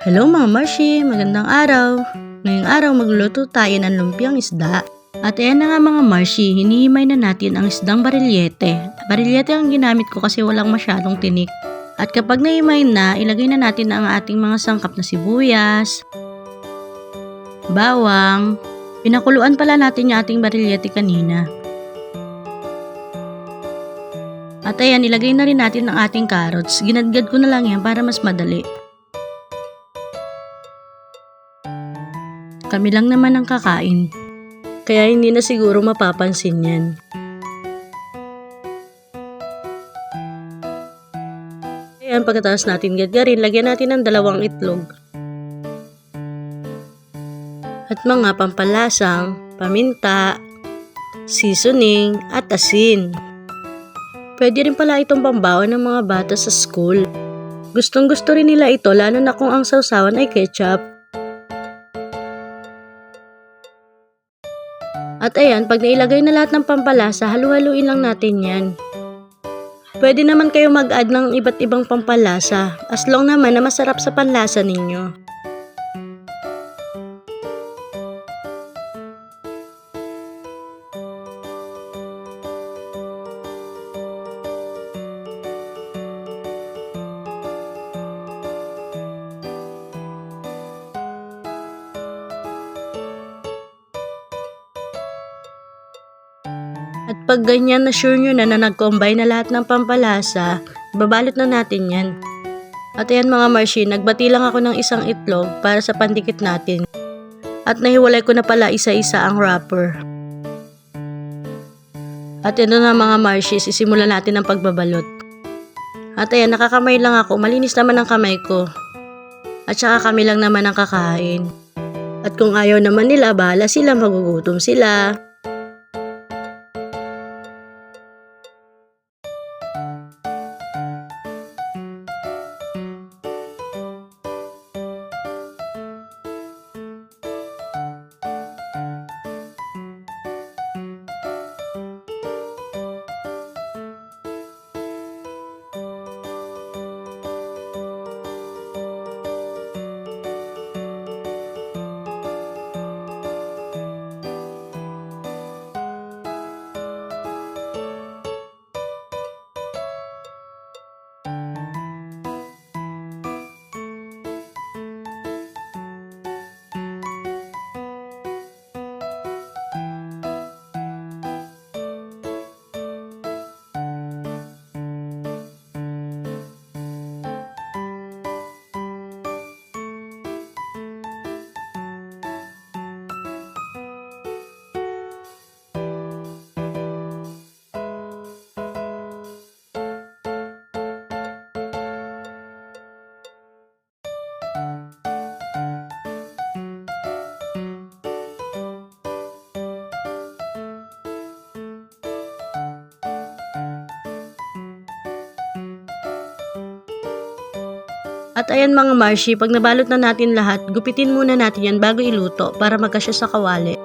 Hello mga Marshi, magandang araw. Ngayong araw magluluto tayo ng lumpiang isda. At ayan na nga mga Marshi, hinihimay na natin ang isdang barilyete. Barilyete ang ginamit ko kasi walang masyadong tinik. At kapag nahimay na, ilagay na natin ang ating mga sangkap na sibuyas, bawang, pinakuluan pala natin yung ating barilyete kanina. At ayan, ilagay na rin natin ang ating carrots. Ginadgad ko na lang yan para mas madali. Kami lang naman ang kakain. Kaya hindi na siguro mapapansin yan. Ayan, pagkatapos natin gadgarin, lagyan natin ng dalawang itlog. At mga pampalasang, paminta, seasoning, at asin. Pwede rin pala itong pambawa ng mga bata sa school. Gustong gusto rin nila ito lalo na kung ang sausawan ay ketchup. At ayan, pag nailagay na lahat ng pampalasa, halu-haluin lang natin yan. Pwede naman kayo mag-add ng iba't ibang pampalasa, as long naman na masarap sa panlasa ninyo. At pag ganyan na sure nyo na na nag-combine na lahat ng pampalasa, babalot na natin yan. At ayan mga Marshi, nagbati lang ako ng isang itlog para sa pandikit natin. At nahiwalay ko na pala isa-isa ang wrapper. At ito na mga Marshi, sisimulan natin ang pagbabalot. At ayan, nakakamay lang ako, malinis naman ang kamay ko. At saka kami lang naman ang kakain. At kung ayaw naman nila, bahala sila, magugutom sila. At ayan mga Marshi, pag nabalot na natin lahat, gupitin muna natin yan bago iluto para magkasya sa kawali.